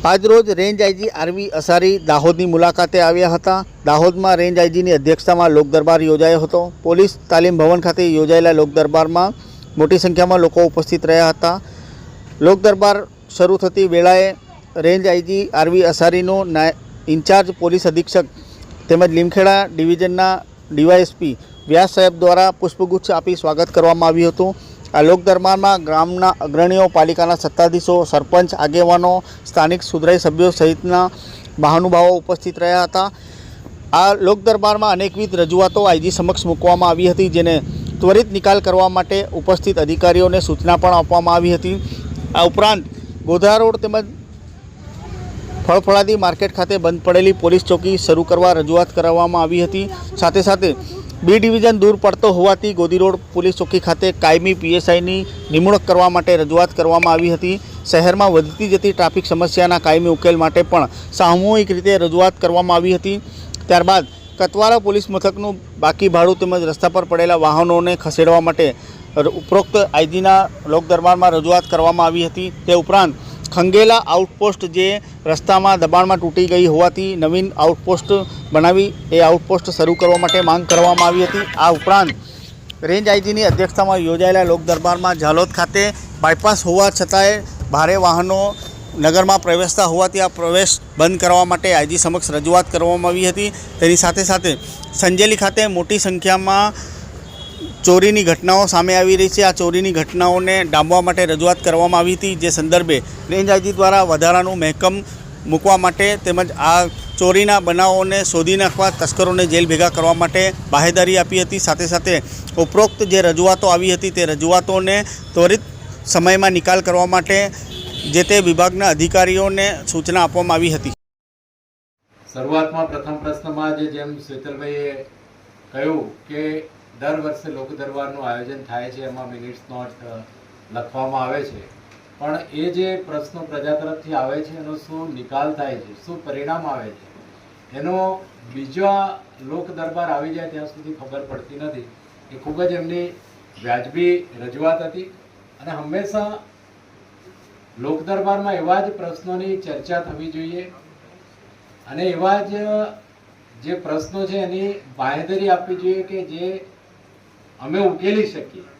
આજરોજ range IG R V Asari દાહોદની મુલાકાતે આવ્યા હતા. દાહોદમાં રેન્જ આઈજીની અધ્યક્ષતામાં લોકદરબાર યોજાયો હતો. પોલીસ તાલીમ ભવન ખાતે યોજાયેલા લોકદરબારમાં મોટી સંખ્યામાં લોકો ઉપસ્થિત રહ્યા હતા. લોકદરબાર શરૂ થતી વેળાએ રેન્જ આઈજી આરવી અસારીનો ઇન્ચાર્જ પોલીસ અધિક્ષક તેમજ લીમખેડા ડિવિઝનના ડીવાયએસપી વ્યાસ સાહેબ દ્વારા પુષ્પગુચ્છ આપી સ્વાગત કરવામાં આવ્યું હતું. આ લોકદરબારમાં ગ્રામના અગ્રણીઓ, પાલિકાના સત્તાધીશો, સરપંચ, આગેવાનો, સ્થાનિક સુધરાઈ સભ્યો સહિતના મહાનુભાવો ઉપસ્થિત રહ્યા હતા. આ લોક દરબારમાં અનેકવિધ રજૂઆતો આઈજી સમક્ષ મૂકવામાં આવી હતી, જેને ત્વરિત નિકાલ કરવા માટે ઉપસ્થિત અધિકારીઓને સૂચના પણ આપવામાં આવી હતી. આ ઉપરાંત ગોધરા રોડ તેમજ ફળફળાદી માર્કેટ ખાતે બંધ પડેલી પોલીસ ચોકી શરૂ કરવા રજૂઆત કરવામાં આવી હતી. સાથે સાથે બી ડિવિઝન દૂર પડતો હોવાથી ગોદી રોડ પોલીસ ચોકી ખાતે કાયમી પીએસઆઈની નિમણૂક કરવા માટે રજૂઆત કરવામાં આવી હતી. શહેરમાં વધતી જતી ટ્રાફિક સમસ્યાના કાયમી ઉકેલ માટે પણ સામૂહિક રીતે રજૂઆત કરવામાં આવી હતી. ત્યારબાદ કતવારા પોલીસ મથકનું બાકી ભાડું તેમજ રસ્તા પર પડેલા વાહનોને ખસેડવા માટે ઉપરોક્ત આઈજીના લોકદરબારમાં રજૂઆત કરવામાં આવી હતી. તે ઉપરાંત ખંગેલા આઉટપોસ્ટ જે રસ્તામાં દબાણમાં તૂટી ગઈ હોવાથી નવીન આઉટપોસ્ટ બનાવી એ આઉટપોસ્ટ શરૂ કરવા માટે માંગ કરવામાં આવી હતી. આ ઉપરાંત રેન્જ આઈજીની અધ્યક્ષતામાં યોજાયેલા લોકદરબારમાં ઝાલોદ ખાતે બાયપાસ હોવા છતાંય ભારે વાહનો નગરમાં પ્રવેશતા હોવાથી આ પ્રવેશ બંધ કરવા માટે આઈજી સમક્ષ રજૂઆત કરવામાં આવી હતી. તેની સાથે સાથે સંજેલી ખાતે મોટી સંખ્યામાં ચોરીની ઘટનાઓ સામે આવી રહી છે. આ ચોરીની ઘટનાઓને ડામવા માટે રજૂઆત કરવામાં આવી હતી, જે સંદર્ભે રેન્જ આઈજી દ્વારા વધારાનું મહેકમ મૂકવા માટે તેમજ આ ચોરીના બનાવોને શોધી નાખવા તસ્કરોને જેલ ભેગા કરવા માટે બાહેદારી આપી હતી. સાથે સાથે ઉપરોક્ત જે રજૂઆતો આવી હતી તે રજૂઆતોને ત્વરિત સમયમાં નિકાલ કરવા માટે જે તે વિભાગના અધિકારીઓને સૂચના આપવામાં આવી હતી. શરૂઆતમાં પ્રથમ પ્રશ્નમાં જેમ શીતલભાઈએ કહ્યું કે દર વર્ષે લોક દરબારનું આયોજન થાય છે, એમાં મિનિટ્સ નોટ લખવામાં આવે છે. પણ એ જે પ્રશ્નો પ્રજા તરફથી આવે છે, એનો શું નિકાલ થાય છે, શું પરિણામ આવે છે, એનો બીજા લોક દરબાર આવી જાય ત્યાં સુધી ખબર પડતી નથી. એ ખૂબ જ એમની વ્યાજબી રજૂઆત હતી અને હંમેશા લોક દરબારમાં એવા જ પ્રશ્નોની ચર્ચા થવી જોઈએ અને એવા જ જે પ્રશ્નો છે એની બાંહેધરી આપવી જોઈએ કે જે અમે ઉકેલી શકીએ.